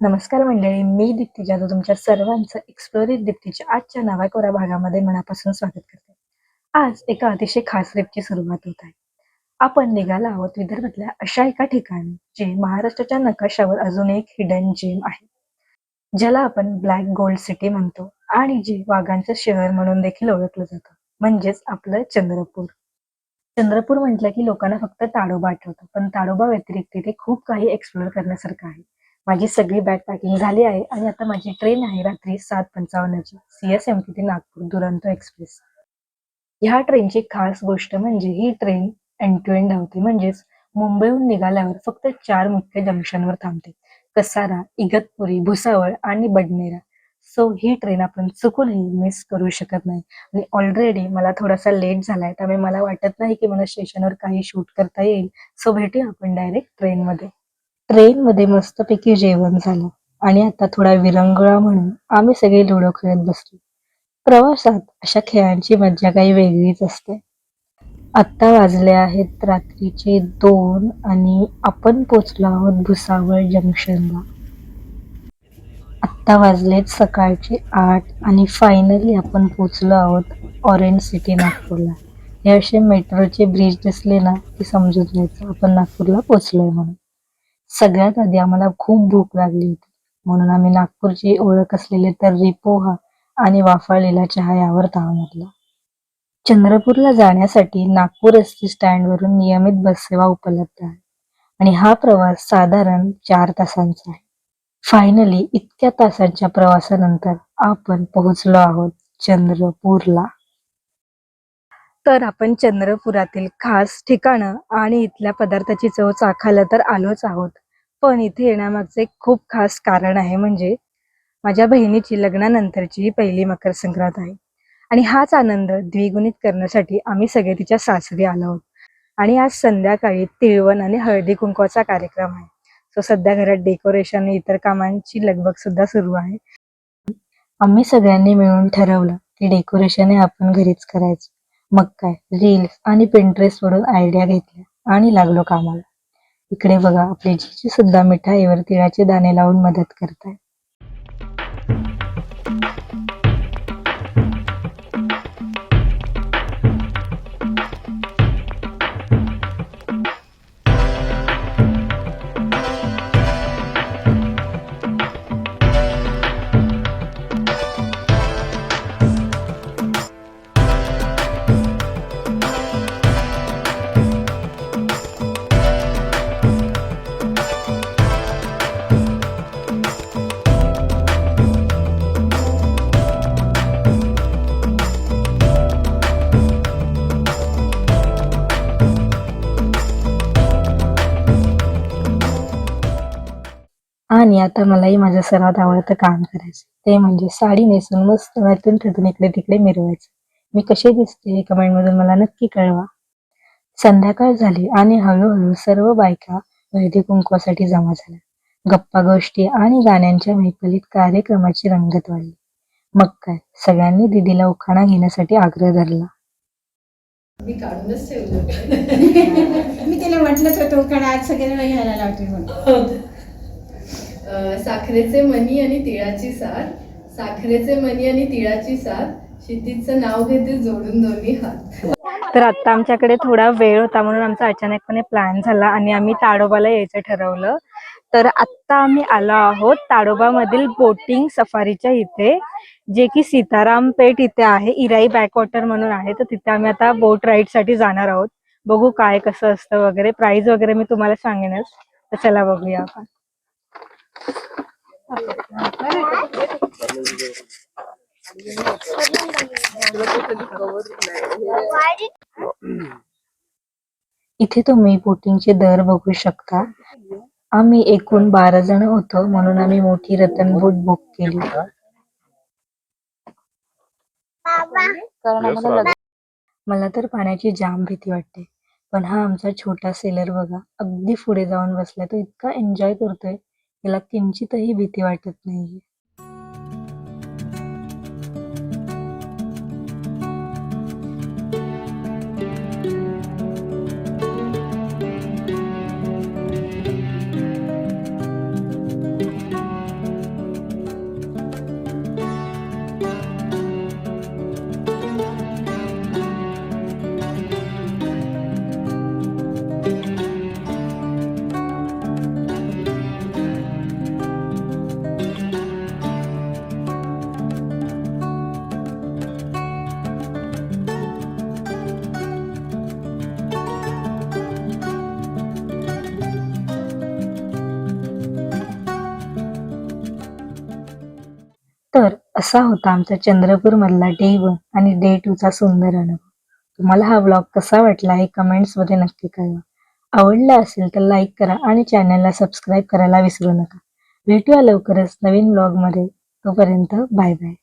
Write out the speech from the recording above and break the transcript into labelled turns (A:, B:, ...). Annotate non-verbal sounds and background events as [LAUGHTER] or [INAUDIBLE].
A: नमस्कार मंडळी मी दीप्ती जाधव तुमच्या सर्वांचं एक्सप्लोरित दीप्तीच्या आजच्या नव्या भागामध्ये मनापासून स्वागत करते. आज एका अतिशय खास ट्रिपची सुरुवात होत आहे. आपण निघाला आहोत विदर्भातल्या अशा एका ठिकाणी जे महाराष्ट्राच्या नकाशावर अजून एक हिडन जेम आहे. ज्याला आपण ब्लॅक गोल्ड सिटी म्हणतो आणि जे वाघांचं शहर म्हणून देखील ओळखलं जातं म्हणजेच आपलं चंद्रपूर. चंद्रपूर म्हटलं की लोकांना फक्त ताडोबा आठवतं पण ताडोबा व्यतिरिक्त तिथे खूप काही एक्सप्लोर करण्यासारखं आहे. माझी सगळी बॅग पॅकिंग झाली आहे आणि आता माझी ट्रेन आहे रात्री सात पंचावन्नची. सी एस एम टी ते नागपूर दुरंतो एक्सप्रेस ह्या ट्रेनची खास गोष्ट म्हणजे ही ट्रेन एंड टू एंड धावते. म्हणजेच मुंबईहून निघाल्यावर फक्त चार मुख्य जंक्शनवर थांबते. कसारा इगतपुरी भुसावळ आणि बडनेरा. सो ही ट्रेन आपण चुकूनही मिस करू शकत नाही. आणि ऑलरेडी मला थोडासा लेट झालाय. त्यामुळे मला वाटत नाही की मला स्टेशनवर काही शूट करता येईल. सो भेटूया आपण डायरेक्ट ट्रेनमध्ये ट्रेनमध्ये मस्तपैकी जेवण झालं. आणि आता थोडा विरंगुळा म्हणून आम्ही सगळे लुडो खेळत बसलो. प्रवासात अशा खेळांची मज्जा काही वेगळीच असते. आत्ता वाजले आहेत रात्रीचे दोन आणि आपण पोचलो आहोत भुसावळ जंक्शनला. आत्ता वाजलेत सकाळचे आठ आणि फायनली आपण पोचलो आहोत ऑरेंज सिटी नागपूरला. हे असे मेट्रोचे ब्रिज दिसले ना की समजून जायचं आपण नागपूरला पोचलोय म्हणून. सगळ्यात आधी आम्हाला खूप भूक लागली होती. म्हणून आम्ही नागपूरची ओळख असलेले तर्री पोहा आणि वाफाळलेला चहा यावर ताव मारला चंद्रपूरला जाण्यासाठी नागपूर एस टी स्टँडवरून नियमित बससेवा उपलब्ध आहे. आणि हा प्रवास साधारण चार तासांचा आहे. फायनली इतक्या तासांच्या प्रवासानंतर आपण पोहोचलो आहोत चंद्रपूरला. तर आपण चंद्रपुरातील खास ठिकाणं आणि इथल्या पदार्थाची चव चाखायला तर आलोच आहोत. पण इथे येण्यामागचं एक खूप खास कारण आहे म्हणजे माझ्या बहिणीची लग्नानंतरची ही पहिली मकर संक्रांत आहे. आणि हाच आनंद द्विगुणित करण्यासाठी आम्ही सगळे तिच्या सासरी आलो आहोत. आणि आज संध्याकाळी तिळवण आणि हळदी कुंकवाचा कार्यक्रम आहे. सो सध्या घरात डेकोरेशन आणि इतर कामांची लगबग सुद्धा सुरू आहे. आम्ही सगळ्यांनी मिळून ठरवलं की डेकोरेशन हे आपण घरीच करायचं. मग काय? रील्स आणि पिंटरेस्ट वरून आयडिया घेतल्या आणि लागलो कामाला. इकडे बघा आपली जीजी सुद्धा मिठाईवर तिळाचे दाणे लावून मदत करताय आणि आता मलाही माझं सर्वात आवडतं काम करायचं. ते म्हणजे साडी नेसून मस्त वरतून ठेवून इकडे तिकडे मिरवायचं. मी कशी दिसते हे कमेंट मधून मला नक्की कळवा. संध्याकाळ झाली आणि हळूहळू सर्व बायका हळदी कुंकवासाठी जमा झाल्या. गप्पा गोष्टी आणि गाण्यांच्या मैफलीत कार्यक्रमाची रंगत वाढली. मग काय सगळ्यांनी दिदीला उखाणा घेण्यासाठी आग्रह धरला.
B: मी काढूनच ठेवलं. [LAUGHS]
C: मी तिला म्हटलंच होतं कारण आज सगळ्यांना घ्यायला लावते म्हणून.
B: अं, साखरेचे मणी आणि तिळाची साथ साखरेचे मणी आणि तिळाची साथ क्षितिजचं नाव घेते जोडून दोन्ही हात.
A: तर आता आमच्याकडे थोडा वेळ होता म्हणून आमचा अचानकपणे प्लॅन झाला आणि आम्ही ताडोबाला यायचं ठरवलं. तर आत्ता आम्ही आलो आहोत ताडोबामधील बोटिंग सफारीच्या इथे जे की सीताराम पेठ इथे आहे इराई बॅकवॉटर म्हणून आहे. तर तिथे आम्ही आता बोट राईडसाठी जाणार आहोत. बघू काय कसं असतं वगैरे. प्राइस वगैरे मी तुम्हाला सांगेनच. तर चला बघूया आपण. इथे तुम्ही बोटिंगचे दर बघू शकता. आम्ही एकूण बारा जण होतो म्हणून आम्ही मोठी रतन बोट बुक केली. मला तर पाण्याची जाम भीती वाटते. पण हा आमचा छोटा सेलर बघा अगदी पुढे जाऊन बसलाय तो इतका एन्जॉय करतोय. याला किंचितही भीती वाटत नाहीये. तर असा होता आमचा चंद्रपूर मधला डे वन आणि डे टू चा सुंदर अनुभव. तुम्हाला हा व्लॉग कसा वाटला हे कमेंट्समध्ये नक्की कळवा. आवडला असेल तर लाईक करा आणि चॅनलला सबस्क्राईब करायला विसरू नका. भेटूया लवकरच नवीन व्लॉगमध्ये तोपर्यंत बाय बाय